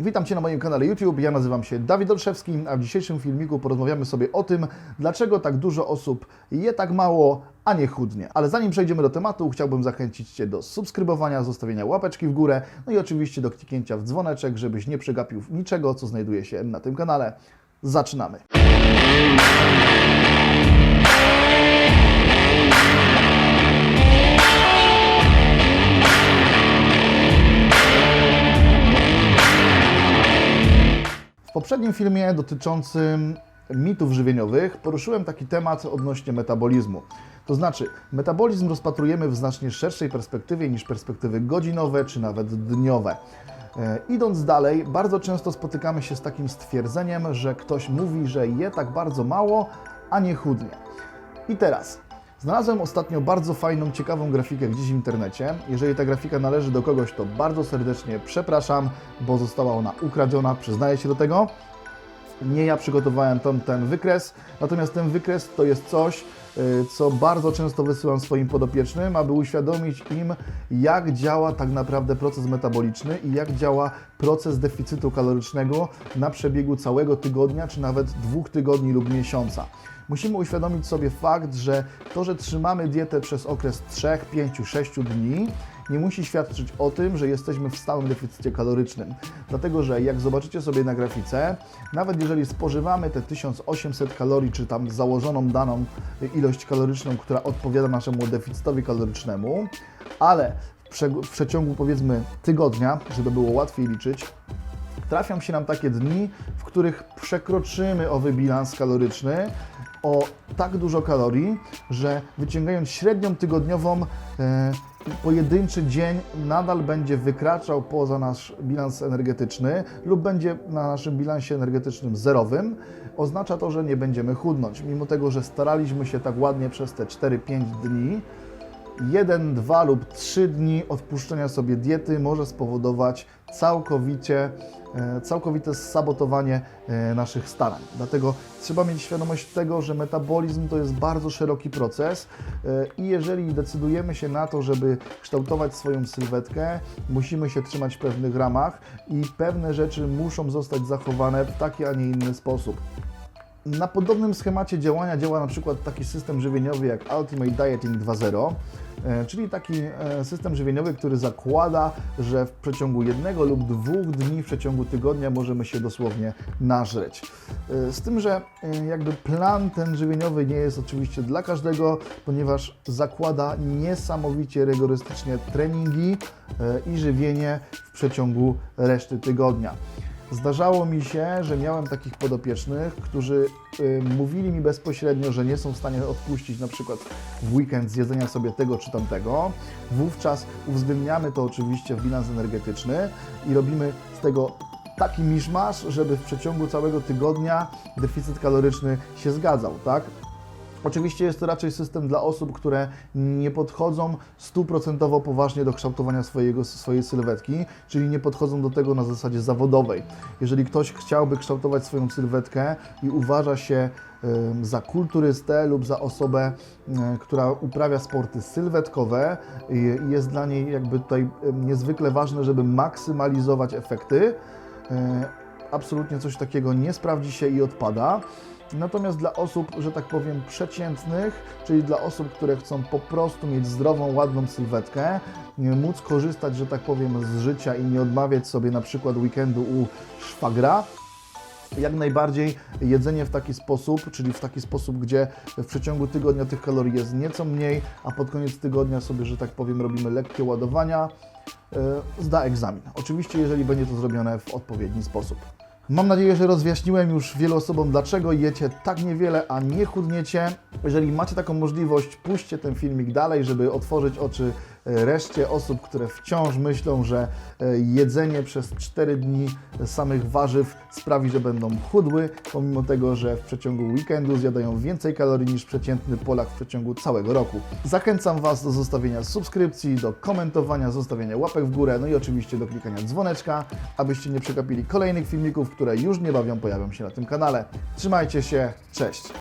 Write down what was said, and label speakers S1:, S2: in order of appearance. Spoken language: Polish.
S1: Witam Cię na moim kanale YouTube, ja nazywam się Dawid Olszewski, a w dzisiejszym filmiku porozmawiamy sobie o tym, dlaczego tak dużo osób je tak mało, a nie chudnie. Ale zanim przejdziemy do tematu, chciałbym zachęcić Cię do subskrybowania, zostawienia łapeczki w górę, no i oczywiście do kliknięcia w dzwoneczek, żebyś nie przegapił niczego, co znajduje się na tym kanale. Zaczynamy! Poprzednim filmie dotyczącym mitów żywieniowych poruszyłem taki temat odnośnie metabolizmu. To znaczy, metabolizm rozpatrujemy w znacznie szerszej perspektywie niż perspektywy godzinowe czy nawet dniowe. E, Idąc dalej, bardzo często spotykamy się z takim stwierdzeniem, że ktoś mówi, że je tak bardzo mało, a nie chudnie. I teraz, znalazłem ostatnio bardzo fajną, ciekawą grafikę gdzieś w internecie. Jeżeli ta grafika należy do kogoś, to bardzo serdecznie przepraszam, bo została ona ukradziona, przyznaję się do tego. Nie ja przygotowałem tam ten wykres, natomiast ten wykres to jest coś, y, co bardzo często wysyłam swoim podopiecznym, aby uświadomić im, jak działa tak naprawdę proces metaboliczny i jak działa proces deficytu kalorycznego na przebiegu całego tygodnia, czy nawet dwóch tygodni lub miesiąca. Musimy uświadomić sobie fakt, że to, że trzymamy dietę przez okres 3, 5, 6 dni, nie musi świadczyć o tym, że jesteśmy w stałym deficycie kalorycznym. Dlatego, że jak zobaczycie sobie na grafice, nawet jeżeli spożywamy te 1800 kalorii, czy tam założoną daną ilość kaloryczną, która odpowiada naszemu deficytowi kalorycznemu, ale w, prze- w przeciągu powiedzmy tygodnia, żeby było łatwiej liczyć, trafią się nam takie dni, w których przekroczymy owy bilans kaloryczny o tak dużo kalorii, że wyciągając średnią tygodniową, e, pojedynczy dzień nadal będzie wykraczał poza nasz bilans energetyczny lub będzie na naszym bilansie energetycznym zerowym. Oznacza to, że nie będziemy chudnąć, mimo tego, że staraliśmy się tak ładnie przez te 4-5 dni jeden, dwa lub trzy dni odpuszczenia sobie diety może spowodować całkowicie, e, całkowite sabotowanie e, naszych starań. Dlatego trzeba mieć świadomość tego, że metabolizm to jest bardzo szeroki proces e, i jeżeli decydujemy się na to, żeby kształtować swoją sylwetkę, musimy się trzymać w pewnych ramach i pewne rzeczy muszą zostać zachowane w taki, a nie inny sposób. Na podobnym schemacie działania działa na przykład taki system żywieniowy jak Ultimate Dieting 2.0, e, czyli taki e, system żywieniowy, który zakłada, że w przeciągu jednego lub dwóch dni w przeciągu tygodnia możemy się dosłownie nażreć. E, Z tym, że jakby plan ten żywieniowy nie jest oczywiście dla każdego, ponieważ zakłada niesamowicie rygorystycznie treningi i żywienie w przeciągu reszty tygodnia. Zdarzało mi się, że miałem takich podopiecznych, którzy y, mówili mi bezpośrednio, że nie są w stanie odpuścić na przykład w weekend zjedzenia sobie tego czy tamtego. Wówczas uwzględniamy to oczywiście w bilans energetyczny i robimy z tego taki miszmasz, żeby w przeciągu całego tygodnia deficyt kaloryczny się zgadzał, tak? Oczywiście jest to raczej system dla osób, które nie podchodzą stuprocentowo poważnie do kształtowania swojego, swojej sylwetki, czyli nie podchodzą do tego na zasadzie zawodowej. Jeżeli ktoś chciałby kształtować swoją sylwetkę i uważa się za kulturystę lub za osobę, która uprawia sporty sylwetkowe i jest dla niej jakby tutaj niezwykle ważne, żeby maksymalizować efekty, absolutnie coś takiego nie sprawdzi się i odpada. Natomiast dla osób, że tak powiem, przeciętnych, czyli dla osób, które chcą po prostu mieć zdrową, ładną sylwetkę, móc korzystać, że tak powiem, z życia i nie odmawiać sobie na przykład weekendu u szwagra, jak najbardziej jedzenie w taki sposób, czyli w taki sposób, gdzie w przeciągu tygodnia tych kalorii jest nieco mniej, a pod koniec tygodnia sobie, że tak powiem, robimy lekkie ładowania, e, zda egzamin. Oczywiście, jeżeli będzie to zrobione w odpowiedni sposób. Mam nadzieję, że rozjaśniłem już wielu osobom, dlaczego jecie tak niewiele, a nie chudniecie. Jeżeli macie taką możliwość, puśćcie ten filmik dalej, żeby otworzyć oczy reszcie osób, które wciąż myślą, że e, jedzenie przez 4 dni samych warzyw sprawi, że będą chudły, pomimo tego, że w przeciągu weekendu zjadają więcej kalorii niż przeciętny Polak w przeciągu całego roku. Zachęcam Was do zostawienia subskrypcji, do komentowania, zostawiania łapek w górę, no i oczywiście do klikania dzwoneczka, abyście nie przegapili kolejnych filmików, które już niebawem pojawią się na tym kanale. Trzymajcie się, cześć!